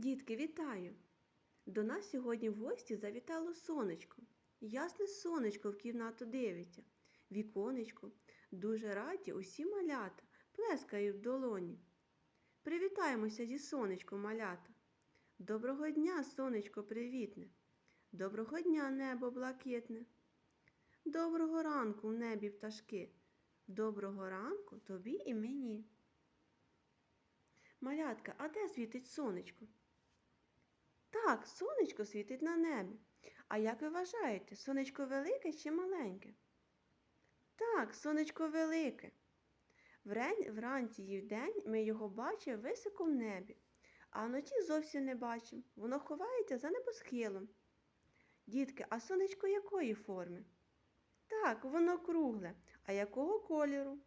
Дітки, вітаю! До нас сьогодні в гості завітало сонечко. Ясне сонечко в кімнату дивиться. Віконечко. Дуже раді усі малята, плескають в долоні. Привітаємося зі сонечком, малята. Доброго дня, сонечко привітне. Доброго дня, небо блакитне. Доброго ранку в небі пташки. Доброго ранку тобі і мені. Малятка, а де світить сонечко? Так, сонечко світить на небі. А як ви вважаєте, сонечко велике чи маленьке? Так, сонечко велике. Вранці і вдень ми його бачимо високо в небі, а вночі зовсім не бачимо. Воно ховається за небосхилом. Дітки, а сонечко якої форми? Так, воно кругле. А якого кольору?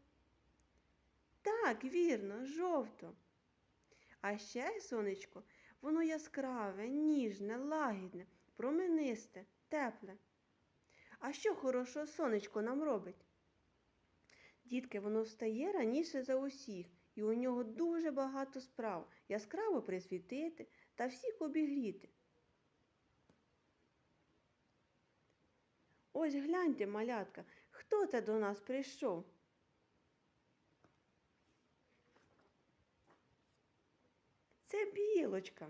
Так, вірно, жовто. А ще сонечко, воно яскраве, ніжне, лагідне, променисте, тепле. А що хорошого сонечко нам робить? Дітки, воно встає раніше за усіх, і у нього дуже багато справ яскраво присвітити та всіх обігріти. Ось гляньте, малятка, хто це до нас прийшов? Це білочка.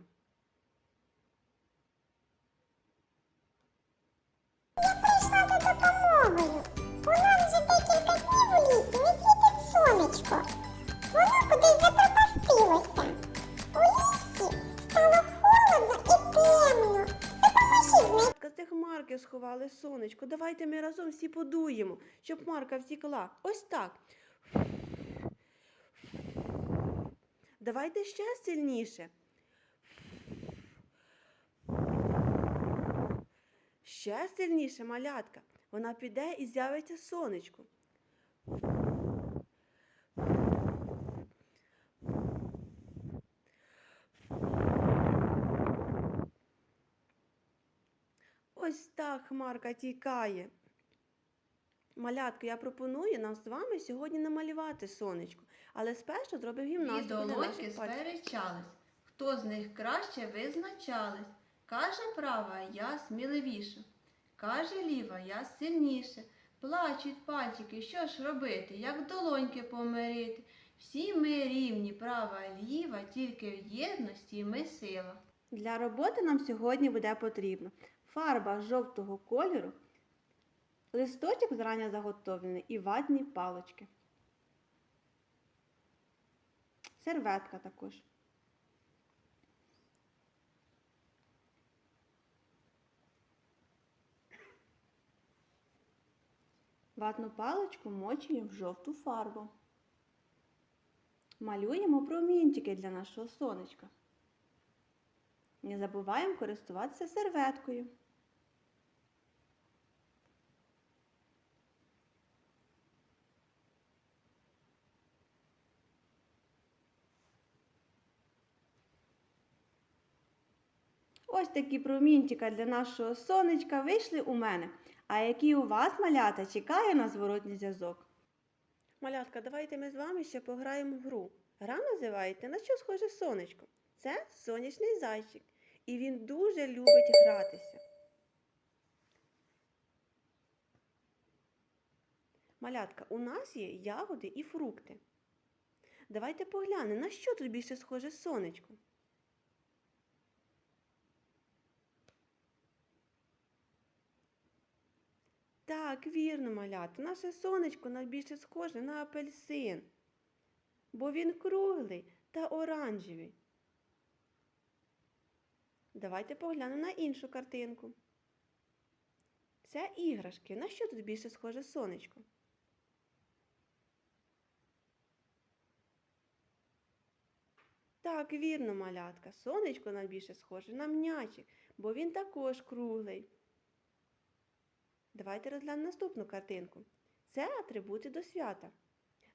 Я прийшла за допомогою. У нас вже декілька днів у лісі не світить сонечко. Воно кудись запропастилося. У лісі стало холодно і темно. Допоможіть мені. З цих хмарки сховали сонечко. Давайте ми разом всі подуємо, щоб хмарка втікла. Ось так. Давайте ще сильніше. Ще сильніше, малятка. Вона піде і з'явиться сонечко. Ось так хмарка тікає. Малятко, я пропоную нам з вами сьогодні намалювати сонечко, але спершу зробив гімнастику для долоньки сперечались, хто з них краще визначались. Каже права, я сміливіша. Каже ліва, я сильніше. Плачуть пальчики, що ж робити, як долоньки помирити. Всі ми рівні, права, ліва, тільки в єдності ми сила. Для роботи нам сьогодні буде потрібно фарба жовтого кольору, листочок зрання заготовлений і ватні палочки. Серветка також. Ватну паличку мочуємо в жовту фарбу. Малюємо промінчики для нашого сонечка. Не забуваємо користуватися серветкою. Ось такі промінчика для нашого сонечка вийшли у мене. А які у вас малята чекає на зворотній зв'язок? Малятка, давайте ми з вами ще пограємо в гру. Гра називається На що схоже сонечко? Це сонячний зайчик. І він дуже любить гратися. Малятка, у нас є ягоди і фрукти. Давайте поглянемо, на що тут більше схоже сонечко. Так, вірно, малята, наше сонечко найбільше схоже на апельсин, бо він круглий та оранжевий. Давайте поглянемо на іншу картинку. Це іграшки. На що тут більше схоже сонечко? Так, вірно, малятка. Сонечко найбільше схоже на м'ячик, бо він також круглий. Давайте розглянемо наступну картинку. Це атрибути до свята.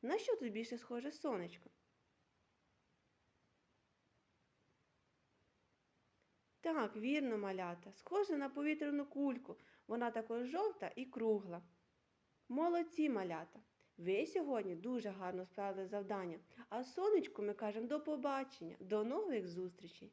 На що тут більше схоже сонечко? Так, вірно, малята, схоже на повітряну кульку. Вона також жовта і кругла. Молодці малята! Ви сьогодні дуже гарно справили завдання. А сонечку ми кажемо до побачення, до нових зустрічей!